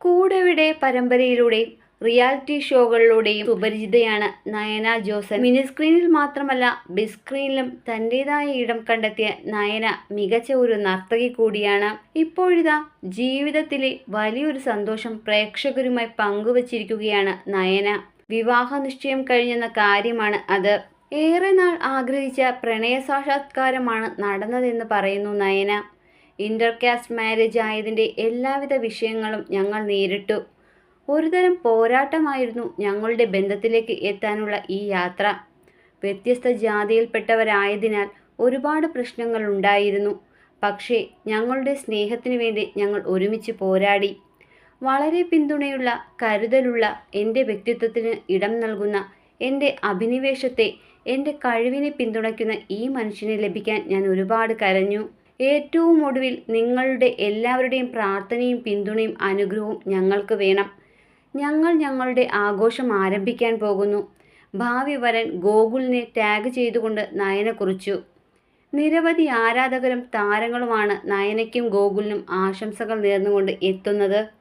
കൂടെവിടെ പരമ്പരയിലൂടെയും റിയാലിറ്റി ഷോകളിലൂടെയും സുപരിചിതയാണ് നയന ജോസൻ. മിനി സ്ക്രീനിൽ മാത്രമല്ല ബിഗ് സ്ക്രീനിലും തന്റെതായ ഇടം കണ്ടെത്തിയ നയന മികച്ച ഒരു നർത്തകി കൂടിയാണ്. ഇപ്പോഴിതാ ജീവിതത്തിലെ വലിയൊരു സന്തോഷം പ്രേക്ഷകരുമായി പങ്കുവച്ചിരിക്കുകയാണ് നയന. വിവാഹ നിശ്ചയം കഴിഞ്ഞെന്ന കാര്യമാണ് അത്. ഏറെ നാൾ ആഗ്രഹിച്ച പ്രണയ സാക്ഷാത്കാരമാണ് നടന്നതെന്ന് പറയുന്നു നയന. ഇന്റർകാസ്റ്റ് മാരേജ് ആയതിന്റെ എല്ലാവിധ വിഷയങ്ങളും ഞങ്ങൾ നേരിട്ടു. ഒരുതരം പോരാട്ടമായിരുന്നു ഞങ്ങളുടെ ബന്ധത്തിലേക്ക് എത്താനുള്ള ഈ യാത്ര. വ്യത്യസ്ത ജാതിയിൽപ്പെട്ടവരായതിനാൽ ഒരുപാട് പ്രശ്നങ്ങൾ ഉണ്ടായിരുന്നു. പക്ഷേ ഞങ്ങളുടെ സ്നേഹത്തിനു വേണ്ടി ഞങ്ങൾ ഒരുമിച്ച് പോരാടി. വളരെ പിന്തുണയുള്ള കരുതലുള്ള എന്റെ വ്യക്തിത്വത്തിന് ഇടം നൽകുന്ന എന്റെ അഭിനിവേശത്തെ എന്റെ കഴിവിനെ പിന്തുണയ്ക്കുന്ന ഈ മനുഷ്യനെ ലഭിക്കാൻ ഞാൻ ഒരുപാട് കരഞ്ഞു. ഏറ്റവും ഒടുവിൽ നിങ്ങളുടെ എല്ലാവരുടെയും പ്രാർത്ഥനയും പിന്തുണയും അനുഗ്രഹവും ഞങ്ങൾക്ക് വേണം. ഞങ്ങൾ ഞങ്ങളുടെ ആഘോഷം ആരംഭിക്കാൻ പോകുന്നു. ഭാവി വരൻ ഗോകുലിനെ ടാഗ് ചെയ്തുകൊണ്ട് നയന കുറിച്ചു. നിരവധി ആരാധകരും താരങ്ങളുമാണ് നയനയ്ക്കും ഗോകുലിനും ആശംസകൾ നേർന്നുകൊണ്ട് എത്തുന്നത്.